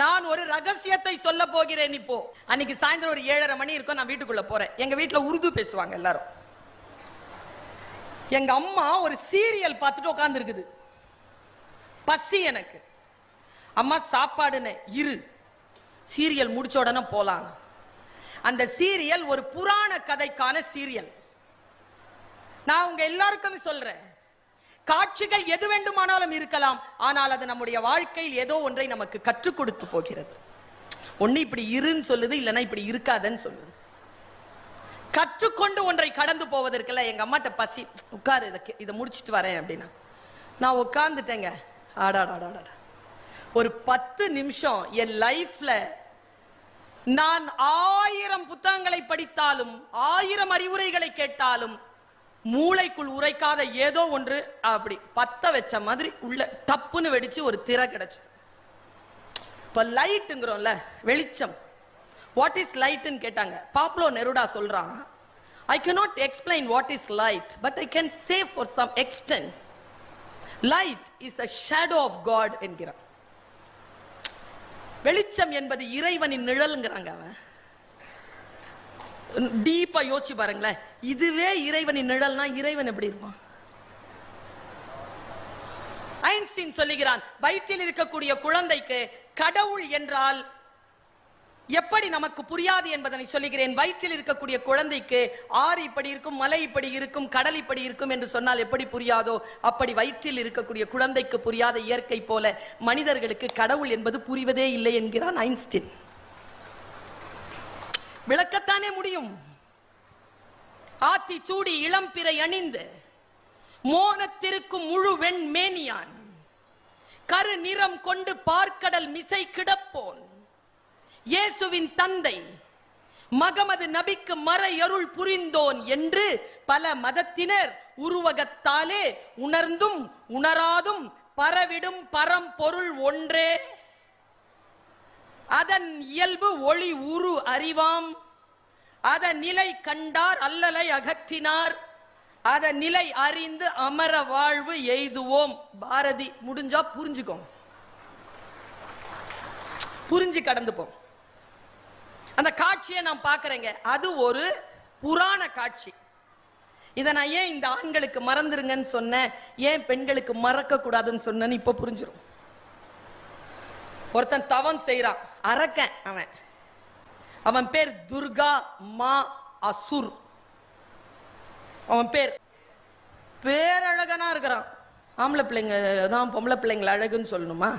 நான் ஒரு ரகசியத்தை சொல்ல போகிறேன் இப்போ. அன்னைக்கு சாயந்தரம் ஒரு ஏழரை மணி இருக்கும் நான் வீட்டுக்குள்ள போறேன். எங்க வீட்டுல உருது பேசுவாங்க எல்லாரும். எங்க அம்மா ஒரு சீரியல் பார்த்துட்டு உட்கார்ந்து இருக்குது பசி எனக்கு. அம்மா சாப்பாடுன்னு இரு. சீரியல் முடிச்ச உடனே போலாம். அந்த சீரியல் ஒரு புராண கதைக்கான சீரியல். நான் உங்க எல்லாருக்கும் சொல்றேன். காட்சிகள் எது வேண்டுமானாலும் இருக்கலாம். ஆனால் அது நம்முடைய வாழ்க்கையில் ஏதோ ஒன்றை நமக்கு கற்றுக் கொடுத்து போகிறது. ஒன்று இப்படி இருன்னு சொல்லுது இல்லைன்னா இப்படி இருக்காதன்னு சொல்லுது. கற்றுக்கொண்டு ஒன்றை கடந்து போவதற்குல எங்க அம்மாட்ட பசி உட்காரு இதை இதை முடிச்சிட்டு வரேன் அப்படின்னா. நான் உட்கார்ந்துட்டேங்க. ஆடாடாடாடா ஒரு பத்து நிமிஷம் என் லைஃப்ல நான் ஆயிரம் புத்தகங்களை படித்தாலும் ஆயிரம் அறிவுரைகளை கேட்டாலும் மூளைக்குள் உரைக்காத ஏதோ ஒன்று அப்படி பத்த வச்ச மாதிரி உள்ள டப்புன்னு வெடிச்சு ஒரு திரை கிடைச்சது. இப்போ லைட்டுங்கிறோம்ல வெளிச்சம். வாட் இஸ் லைட்டுன்னு கேட்டாங்க. பாப்லோ நெருடா சொல்றான் I cannot explain what is light but I can say for some extent light is a shadow of God என்கிறான். வெளிச்சம் என்பது இறைவனின் நிழலுங்கிறாங்க அவன். டீப்பா யோசிச்சு பாருங்களேன். இதுவே இறைவனின் நிழல்னா இறைவன் எப்படி இருப்பான்? ஐன்ஸ்டீன் சொல்லுகிறான் வயிற்றில் இருக்கக்கூடிய குழந்தைக்கு கடவுள் என்றால் எப்படி நமக்கு புரியாது என்பதனை சொல்லுகிறேன். வயிற்றில் இருக்கக்கூடிய குழந்தைக்கு ஆறு இப்படி இருக்கும் மலை இப்படி இருக்கும் கடல் இப்படி இருக்கும் என்று சொன்னால் எப்படி புரியாதோ? அப்படி வயிற்றில் இருக்கக்கூடிய குழந்தைக்கு புரியாத இயற்கை போல மனிதர்களுக்கு கடவுள் என்பது புரிவதே இல்லை என்கிறான் ஐன்ஸ்டீன். விளக்கத்தானே முடியும்? ஆத்தி சூடி இளம்பிறை அணிந்து மோனத்திருக்கும் முழு வெண் மேனியான். கரு நிறம் கொண்டு பார்க்கடல் மிசை கிடப்போன். இயேசுவின் தந்தை மகமது நபிக்கு மறையருள் புரிந்தோன் என்று பல மதத்தினர் உருவகத்தாலே உணர்ந்தும் உணராதும் பரவிடும் பரம்பொருள் ஒன்றே. அதன் இயல்பு ஒளி உரு அறிவாம். அதன் நிலை கண்டார் அல்லலை அகற்றினார். அதன் நிலை அறிந்து அமர வாழ்வு எய்துவோம். பாரதி முடிஞ்சா புரிஞ்சுக்கோங்க. புரிஞ்சு கடந்துப்போம். அந்த காட்சியை நான் பார்க்குறேங்க. அது ஒரு புராண காட்சி. இதை நான் ஏன் இந்த ஆண்களுக்கு மறந்துருங்கன்னு சொன்னேன்? ஏன் பெண்களுக்கு மறக்க கூடாதுன்னு சொன்னேன்னு இப்போ புரிஞ்சிடும் ஒருத்தன் தவம் செய்கிறான் அரக்கன் அவன். அவன் பேர் துர்கா மா அசுர். அவன் பேர் பேரழகனா இருக்கிறான். ஆம்பளை பிள்ளைங்க தான் பொம்பளை பிள்ளைங்களை அழகுன்னு சொல்லணுமா?